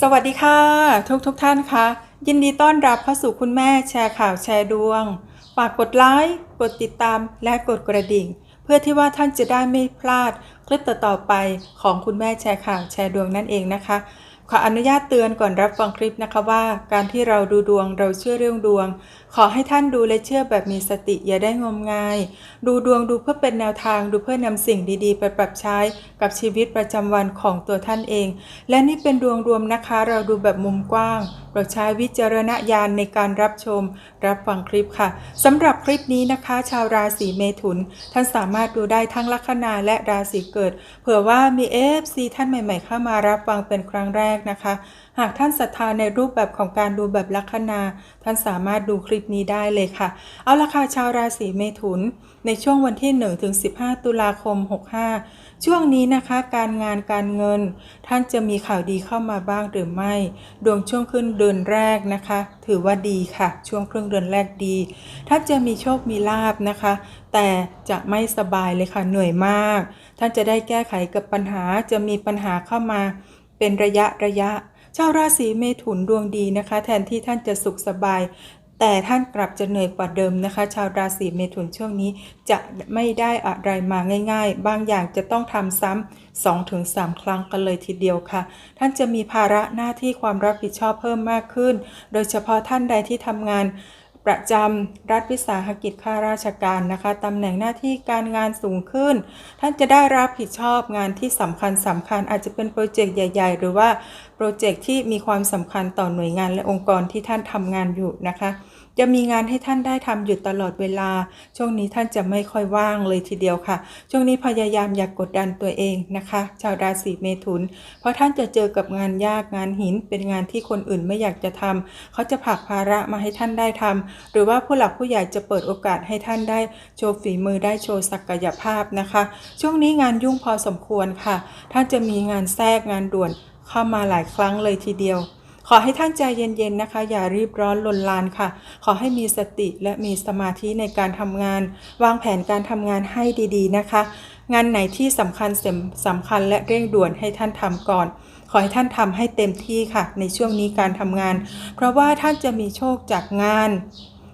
สวัสดีค่ะ ทุกทุกท่านคะยินดีต้อนรับเข้าสู่คุณแม่แชร์ข่าวแชร์ดวง ฝากกดไลค์กดติดตามและกดกระดิ่ง เพื่อที่ว่าท่านจะได้ไม่พลาดคลิปต่อๆไปของคุณแม่แชร์ข่าวแชร์ดวงนั่นเองนะคะ ขออนุญาตเตือนก่อนรับฟังคลิปนะคะว่า การที่เราดูดวงเราเชื่อเรื่องดวงขอให้ท่านดูและเชื่อแบบมีสติอย่าได้งมงาย ดูดวงดูเพื่อเป็นแนวทางดูเพื่อนำสิ่งดีๆ ไปปรับใช้กับชีวิตประจำวันของตัวท่านเอง และนี่เป็นดวงรวมนะคะ เราดูแบบมุมกว้างเราใช้วิจารณญาณในการรับชม รับฟังคลิปค่ะสำหรับคลิปนี้นะคะ ชาวราศีเมถุน ท่านสามารถดูได้ทั้งลัคนาและราศีเกิด เผื่อว่ามี FC ท่านใหม่ ๆ เข้ามารับฟังเป็นครั้งแรกนะคะ หากท่านศรัทธาในรูปแบบของการดูแบบลัคนา ท่านสามารถดูคลิปนี้ได้เลยค่ะ เอาละค่ะชาวราศีเมถุน ในช่วงวันที่1ถึง15 ตุลาคม 65 ช่วงนี้นะคะ การงานการเงิน ท่านจะมีข่าวดีเข้ามาบ้างหรือไม่ ดวงช่วงขึ้นเดือนแรกนะคะ ถือว่าดีค่ะ ช่วงครึ่งเดือนแรกดีท่านจะมีโชคมีลาบนะคะ แต่จะไม่สบายเลยค่ะเหนื่อยมาก ท่านจะได้แก้ไขกับปัญหาจะมีปัญหาเข้ามาเป็นระยะระยะชาวราศีเมถุนดวงดีนะคะ แทนที่ท่านจะสุขสบาย แต่ท่านกลับจะเหนื่อยกว่าเดิมนะคะ ชาวราศีเมถุนช่วงนี้จะไม่ได้อะไรมาง่าย ๆ บางอย่างจะต้องทำซ้ำ2-3ครั้งกันเลยทีเดียวค่ะ ท่านจะมีภาระหน้าที่ความรับผิดชอบเพิ่มมากขึ้น โดยเฉพาะท่านใดที่ทำงาน ประจำรัฐวิสาหกิจข้าราชการนะคะตำแหน่งหน้าที่การงานสูงขึ้น ท่านจะได้รับผิดชอบงานที่สำคัญสำคัญ อาจจะเป็นโปรเจกต์ใหญ่ ๆ หรือว่าโปรเจกต์ที่มีความสำคัญต่อหน่วยงานและองค์กรที่ท่านทำงานอยู่นะคะ จะมีงานให้ท่านได้ทำอยู่ตลอดเวลา ช่วงนี้ท่านจะไม่ค่อยว่างเลยทีเดียวค่ะ ช่วงนี้พยายามอย่ากกดดันตัวเองนะคะ ชาวราศีเมถุน เพราะท่านจะเจอกับงานยากงานหิน เป็นงานที่คนอื่นไม่อยากจะทำเขาจะผลักภาระมาให้ท่านได้ทำหรือว่าผู้หลักผู้ใหญ่จะเปิดโอกาสให้ท่านได้โชว์ฝีมือได้โชว์ศักยภาพนะคะ ช่วงนี้งานยุ่งพอสมควรค่ะ ท่านจะมีงานแทรกงานด่วนเข้ามาหลายครั้งเลยทีเดียวขอให้ท่านใจเย็นๆนะคะ อย่ารีบร้อนลนลานค่ะ ขอให้มีสติและมีสมาธิในการทำงาน วางแผนการทำงานให้ดีๆนะคะ งานไหนที่สำคัญเสมสำคัญและเร่งด่วนให้ท่านทำก่อน ขอให้ท่านทำให้เต็มที่ค่ะ ในช่วงนี้การทำงาน เพราะว่าท่านจะมีโชคจากงาน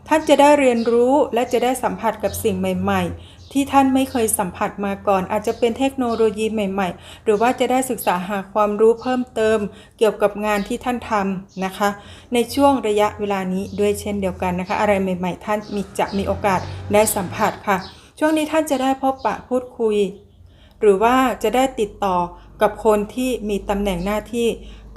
ท่านจะได้เรียนรู้และจะได้สัมผัสกับสิ่งใหม่ ๆ ที่ท่านไม่เคยสัมผัสมาก่อน อาจจะเป็นเทคโนโลยีใหม่ ๆ หรือว่าจะได้ศึกษาหาความรู้เพิ่มเติม เกี่ยวกับงานที่ท่านทำนะคะ ในช่วงระยะเวลานี้ด้วยเช่นเดียวกันนะคะ อะไรใหม่ ๆ ท่านมีจะมีโอกาสได้สัมผัสค่ะ ช่วงนี้ท่านจะได้พบปะพูดคุย หรือว่าจะได้ติดต่อ กับคนที่มีตำแหน่งหน้าที่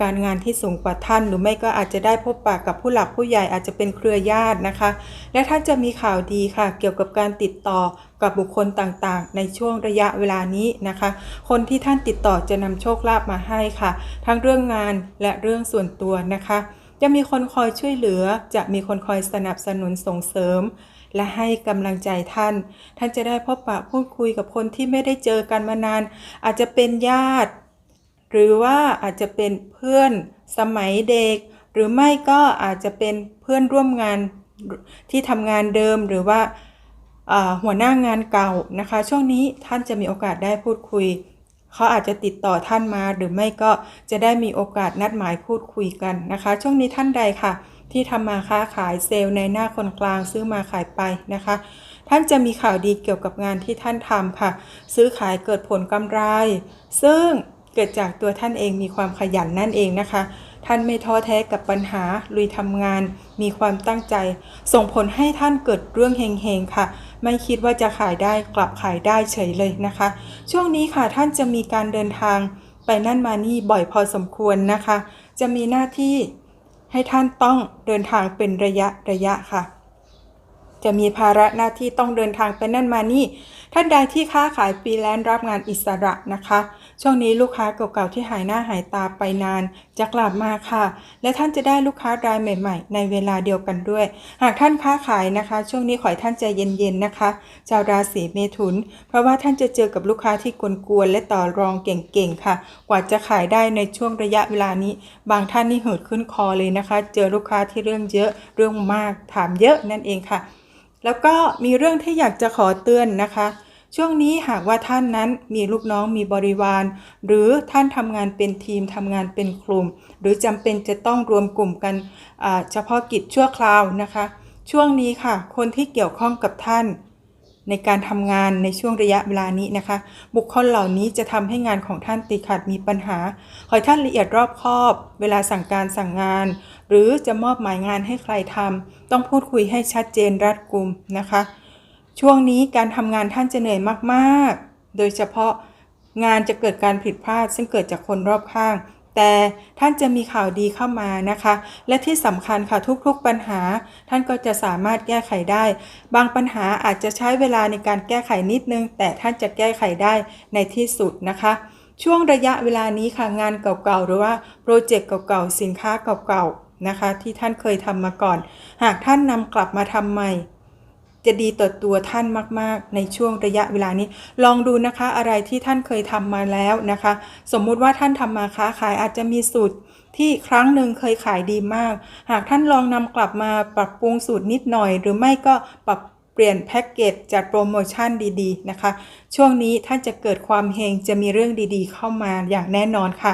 การงานที่สูงกว่าท่าน หรือไม่ก็อาจจะได้พบปะกับผู้หลักผู้ใหญ่อาจจะเป็นเครือญาตินะคะ และท่านจะมีข่าวดีค่ะ เกี่ยวกับการติดต่อกับบุคคลต่างๆ ในช่วงระยะเวลานี้นะคะ คนที่ท่านติดต่อจะนำโชคลาภมาให้ค่ะ ทั้งเรื่องงานและเรื่องส่วนตัวนะคะ จะมีคนคอยช่วยเหลือ จะมีคนคอยสนับสนุนส่งเสริม และให้กำลังใจท่าน ท่านจะได้พบปะพูดคุยกับคนที่ไม่ได้เจอกันมานาน อาจจะเป็นญาติ หรือว่าอาจจะเป็นเพื่อนสมัยเด็ก หรือไม่ก็อาจจะเป็นเพื่อนร่วมงานที่ทำงานเดิมหรือว่าอ่าหัวหน้างานเก่านะคะ ช่วงนี้ท่านจะมีโอกาสได้พูดคุยเขาอาจจะติดต่อท่านมาหรือไม่ก็จะได้มีโอกาสนัดหมายพูดคุยกันนะคะ ช่วงนี้ท่านใดค่ะ ที่ทำมาค้าขายเซลล์ในหน้าคนกลางซื้อมาขายไปนะคะ ท่านจะมีข่าวดีเกี่ยวกับงานที่ท่านทำค่ะ ซื้อขายเกิดผลกำไร ซึ่งเกิดจากตัวท่านเองมีความขยันนั่นเองนะคะ ท่านไม่ท้อแท้กับปัญหาลุยทำงาน มีความตั้งใจ ส่งผลให้ท่านเกิดเรื่องเฮงๆค่ะ ไม่คิดว่าจะขายได้กลับขายได้เฉยเลยนะคะ ช่วงนี้ค่ะท่านจะมีการเดินทางไปนั่นมานี่บ่อยพอสมควรนะคะ จะมีหน้าที่ ให้ท่านต้องเดินทางเป็นระยะระยะค่ะ จะมีภาระหน้าที่ต้องเดินทางไปนั่นมานี่ ท่านใดที่ค้าขายฟรีแลนซ์รับงานอิสระนะคะ ช่วงนี้ลูกค้าเก่าๆที่หายหน้าหายตาไปนาน จะกลับมาค่ะ และท่านจะได้ลูกค้ารายใหม่ ๆ ในเวลาเดียวกันด้วย หากท่านค้าขายนะคะ ช่วงนี้ขอให้ท่านใจเย็นๆนะคะ ชาวราศีเมถุน เพราะว่าท่านจะเจอกับลูกค้าที่กวนๆและต่อรองเก่งๆค่ะ กว่าจะขายได้ในช่วงระยะเวลานี้ บางท่านนี่เหืดขึ้นคอเลยนะคะ เจอลูกค้าที่เรื่องเยอะเรื่องมากถามเยอะนั่นเองค่ะ แล้วก็มีเรื่องที่อยากจะขอเตือนนะคะ ช่วงนี้หากว่าท่านนั้นมีลูกน้องมีบริวาร หรือท่านทำงานเป็นทีมทำงานเป็นกลุ่ม หรือจำเป็นจะต้องรวมกลุ่มกันเฉพาะกิจชั่วคราวนะคะ ช่วงนี้ค่ะ คนที่เกี่ยวข้องกับท่าน ในการทำงานในช่วงระยะเวลานี้นะคะ บุคคลเหล่านี้จะทำให้งานของท่านติดขัดมีปัญหา ขอให้ท่านละเอียดรอบคอบ เวลาสั่งการสั่งงาน หรือจะมอบหมายงานให้ใครทำต้องพูดคุยให้ชัดเจนรัดกุมนะคะ ช่วงนี้การทำงานท่านจะเหนื่อยมากๆ โดยเฉพาะงานจะเกิดการผิดพลาดซึ่งเกิดจากคนรอบข้าง แต่ท่านจะมีข่าวดีเข้ามานะคะ และที่สำคัญค่ะทุกๆปัญหา ท่านก็จะสามารถแก้ไขได้ บางปัญหาอาจจะใช้เวลาในการแก้ไขนิดนึง แต่ท่านจะแก้ไขได้ในที่สุดนะคะช่วงระยะเวลานี้ค่ะงานเก่าๆ หรือว่าโปรเจกต์เก่าๆ สินค้าเก่าๆ นะคะ ที่ท่านเคยทำมาก่อน หากท่านนำกลับมาทำใหม่ จะดีต่อตัวท่านมาก ๆ ในช่วงระยะเวลานี้ ลองดูนะคะอะไรที่ท่านเคยทำมาแล้วนะคะ สมมุติว่าท่านทำมาค้าขายอาจจะมีสูตรที่ครั้งหนึ่งเคยขายดีมาก หากท่านลองนำกลับมาปรับปรุงสูตรนิดหน่อย หรือไม่ก็ปรับเปลี่ยนแพ็กเกจจัดโปรโมชั่นดีๆนะคะ ช่วงนี้ท่านจะเกิดความเฮงจะมีเรื่องดีๆ เข้ามาอย่างแน่นอนค่ะ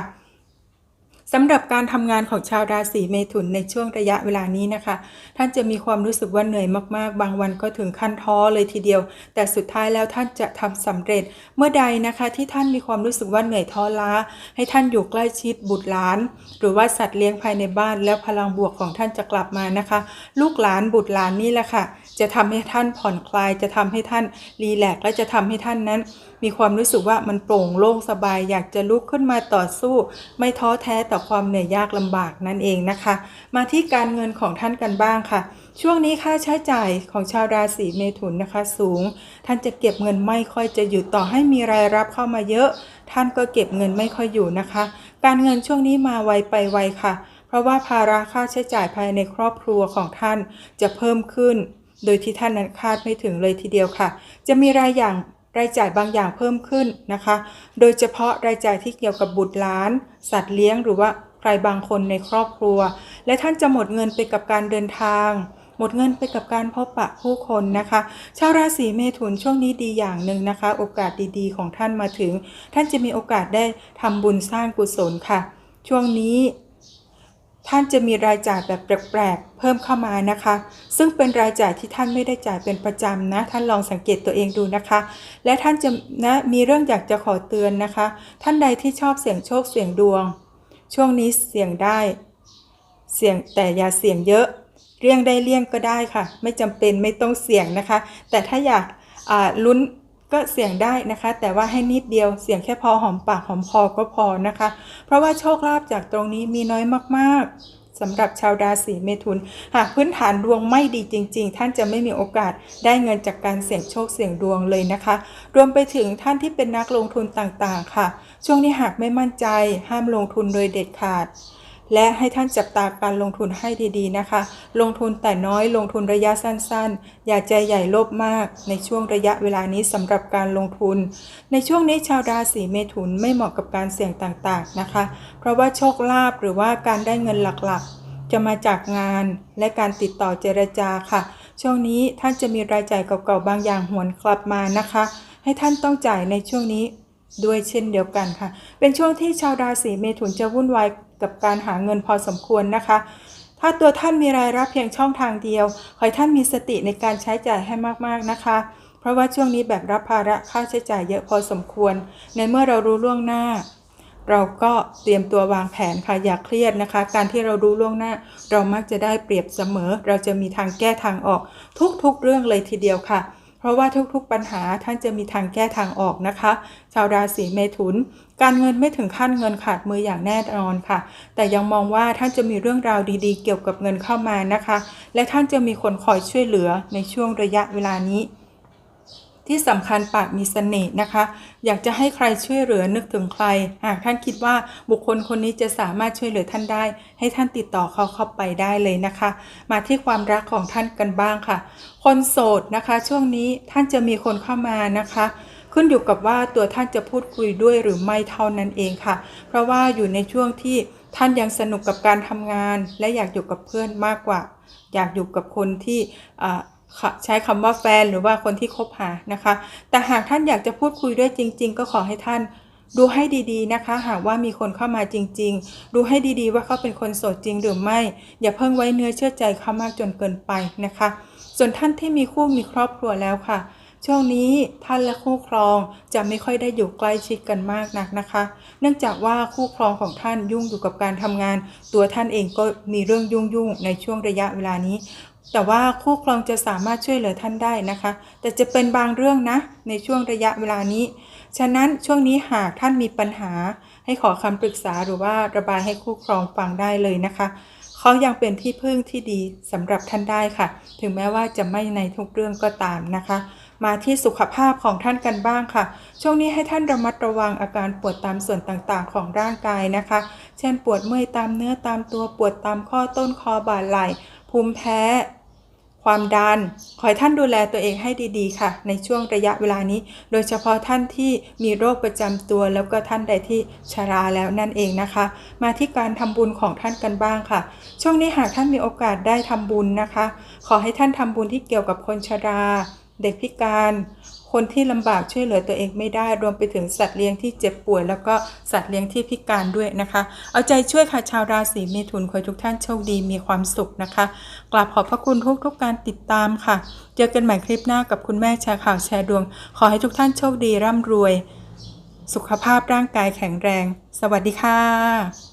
สำหรับการทำงานของชาวราศีเมถุนในช่วงระยะเวลานี้นะคะ ท่านจะมีความรู้สึกว่าเหนื่อยมากๆ บางวันก็ถึงขั้นท้อเลยทีเดียว แต่สุดท้ายแล้วท่านจะทำสำเร็จ เมื่อใดนะคะที่ท่านมีความรู้สึกว่าเหนื่อยท้อล้า ให้ท่านอยู่ใกล้ชิดบุตรหลาน หรือว่าสัตว์เลี้ยงภายในบ้านแล้วพลังบวกของท่านจะกลับมานะคะ ลูกหลานบุตรหลานนี่แหละค่ะ จะทำให้ท่านผ่อนคลายจะทำให้ท่านรีแลกซ์และจะทำให้ท่านนั้น มีความรู้สึกว่ามันโปร่งโล่งสบาย อยากจะลุกขึ้นมาต่อสู้ ไม่ท้อแท้ต่อความเหนื่อยยากลำบากนั่นเองนะคะ มาที่การเงินของท่านกันบ้างค่ะ ช่วงนี้ค่าใช้จ่ายของชาวราศีเมถุนนะคะ สูง ท่านจะเก็บเงินไม่ค่อยจะหยุดต่อให้มีรายรับเข้ามาเยอะ ท่านก็เก็บเงินไม่ค่อยอยู่นะคะ การเงินช่วงนี้มาไวไปไวค่ะเพราะว่าภาระค่าใช้จ่ายภายในครอบครัวของท่านจะเพิ่มขึ้น โดยที่ท่านนั้นคาดไม่ถึงเลยทีเดียวค่ะ จะมีรายอย่าง รายจ่ายบางอย่างเพิ่มขึ้นนะคะ โดยเฉพาะรายจ่ายที่เกี่ยวกับบุตรหลาน สัตว์เลี้ยงหรือว่าใครบางคนในครอบครัว และท่านจะหมดเงินไปกับการเดินทาง หมดเงินไปกับการพบปะผู้คนนะคะ ชาวราศีเมถุนช่วงนี้ดีอย่างหนึ่งนะคะ โอกาสดีๆ ของท่านมาถึง ท่านจะมีโอกาสได้ทำบุญสร้างกุศลค่ะ ช่วงนี้ ท่านจะมีรายจ่ายแบบแปลกๆ เพิ่มเข้ามานะคะ ซึ่งเป็นรายจ่ายที่ท่านไม่ได้จ่ายเป็นประจำนะ ท่านลองสังเกตตัวเองดูนะคะ และท่านจะนะมีเรื่องอยากจะขอเตือนนะคะ ท่านใดที่ชอบเสี่ยงโชคเสี่ยงดวง ช่วงนี้เสี่ยงได้ เสี่ยงแต่อย่าเสี่ยงเยอะ เลี่ยงได้เลี่ยงก็ได้ค่ะ ไม่จำเป็นไม่ต้องเสี่ยงนะคะ แต่ถ้าอยากลุ้น ก็เสี่ยงได้นะคะ แต่ว่าให้นิดเดียวเสี่ยงแค่พอหอมปากหอมคอก็พอนะคะ เพราะว่าโชคลาภจากตรงนี้มีน้อยมากๆสำหรับชาวราศีเมถุน หากพื้นฐานดวงไม่ดีจริง ๆ ท่านจะไม่มีโอกาสได้เงินจากการเสี่ยงโชคเสี่ยงดวงเลยนะคะ รวมไปถึงท่านที่เป็นนักลงทุนต่างๆ ค่ะ ช่วงนี้หากไม่มั่นใจห้ามลงทุนโดยเด็ดขาด และให้ท่านจับตาการลงทุนให้ดีๆนะคะ ลงทุนแต่น้อยลงทุนระยะสั้นๆ อย่าใจใหญ่โลภมาก ในช่วงระยะเวลานี้สำหรับการลงทุน ในช่วงนี้ชาวราศีเมถุนไม่เหมาะกับการเสี่ยงต่างๆนะคะ เพราะว่าโชคลาภหรือว่าการได้เงินหลักๆ จะมาจากงานและการติดต่อเจรจาค่ะ ช่วงนี้ท่านจะมีรายจ่ายเก่าๆบางอย่างหวนกลับมานะคะ ให้ท่านต้องจ่ายในช่วงนี้ด้วยเช่นเดียวกันค่ะ เป็นช่วงที่ชาวราศีเมถุนจะวุ่นวาย กับการหาเงินพอสมควรนะคะ ถ้าตัวท่านมีรายรับเพียงช่องทางเดียว ขอให้ท่านมีสติในการใช้จ่ายให้มากๆนะคะ เพราะว่าช่วงนี้แบกรับภาระค่าใช้จ่ายเยอะพอสมควร ในเมื่อเรารู้ล่วงหน้า เราก็เตรียมตัววางแผนค่ะอย่าเครียดนะคะ การที่เรารู้ล่วงหน้า เรามักจะได้เปรียบเสมอ เราจะมีทางแก้ทางออก ทุกๆเรื่องเลยทีเดียวค่ะเพราะว่าทุกๆปัญหาท่านจะมีทางแก้ทางออกนะคะ ชาวราศีเมถุน การเงินไม่ถึงขั้นเงินขาดมืออย่างแน่นอนค่ะ แต่ยังมองว่าท่านจะมีเรื่องราวดีๆ เกี่ยวกับเงินเข้ามานะคะ และท่านจะมีคนคอยช่วยเหลือในช่วงระยะเวลานี้ ที่สำคัญปากมีเสน่ห์นะคะ อยากจะให้ใครช่วยเหลือนึกถึงใคร หากท่านคิดว่าบุคคลคนนี้จะสามารถช่วยเหลือท่านได้ ให้ท่านติดต่อเขาเข้าไปได้เลยนะคะ มาที่ความรักของท่านกันบ้างค่ะ คนโสดนะคะ ช่วงนี้ท่านจะมีคนเข้ามานะคะ ขึ้นอยู่กับว่าตัวท่านจะพูดคุยด้วยหรือไม่เท่านั้นเองค่ะ เพราะว่าอยู่ในช่วงที่ท่านยังสนุกกับการทำงาน และอยากอยู่กับเพื่อนมากกว่า อยากอยู่กับคนที่ใช้คำว่าแฟนหรือว่าคนที่คบหานะคะ แต่หากท่านอยากจะพูดคุยด้วยจริง ๆ ก็ขอให้ท่านดูให้ดีๆนะคะ หากว่ามีคนเข้ามาจริง ๆ ดูให้ดีๆ ว่าเขาเป็นคนโสดจริงหรือไม่ อย่าเพิ่งไว้เนื้อเชื่อใจเขามากจนเกินไปนะคะ ส่วนท่านที่มีคู่มีครอบครัวแล้วค่ะ ช่วงนี้ท่านและคู่ครองจะไม่ค่อยได้อยู่ใกล้ชิดกันมากนักนะคะ เนื่องจากว่าคู่ครองของท่านยุ่งอยู่กับการทำงาน ตัวท่านเองก็มีเรื่องยุ่งๆในช่วงระยะเวลานี้ แต่ว่าคู่ครองจะสามารถช่วยเหลือท่านได้นะคะ แต่จะเป็นบางเรื่องนะในช่วงระยะเวลานี้ ฉะนั้นช่วงนี้หากท่านมีปัญหา ให้ขอคำปรึกษาหรือว่าระบายให้คู่ครองฟังได้เลยนะคะเขายังเป็นที่พึ่งที่ดีสำหรับท่านได้ค่ะ ถึงแม้ว่าจะไม่ในทุกเรื่องก็ตามนะคะ มาที่สุขภาพของท่านกันบ้างค่ะ ช่วงนี้ให้ท่านระมัดระวังอาการปวดตามส่วนต่างๆ ของร่างกายนะคะ เช่นปวดเมื่อยตามเนื้อตามตัวปวดตามข้อต้นคอบ่าไหล่ภูมิแพ้ ความดัน ขอให้ท่านดูแลตัวเองให้ดีๆ ค่ะ ในช่วงระยะเวลานี้ โดยเฉพาะท่านที่มีโรคประจำตัว แล้วก็ท่านใดที่ชราแล้วนั่นเองนะคะ มาที่การทำบุญของท่านกันบ้างค่ะ ช่วงนี้หากท่านมีโอกาสได้ทำบุญนะคะ ขอให้ท่านทำบุญที่เกี่ยวกับคนชรา เด็กพิการ คนที่ลำบากช่วยเหลือตัวเองไม่ได้ รวมไปถึงสัตว์เลี้ยงที่เจ็บป่วย แล้วก็สัตว์เลี้ยงที่พิการด้วยนะคะ เอาใจช่วยค่ะชาวราศีเมถุนขอให้ทุกท่านโชคดีมีความสุขนะคะกราบขอบพระคุณทุกทุกการติดตามค่ะ เจอกันใหม่คลิปหน้ากับคุณแม่แชร์ข่าวแชร์ดวง ขอให้ทุกท่านโชคดีร่ำรวย สุขภาพร่างกายแข็งแรง สวัสดีค่ะ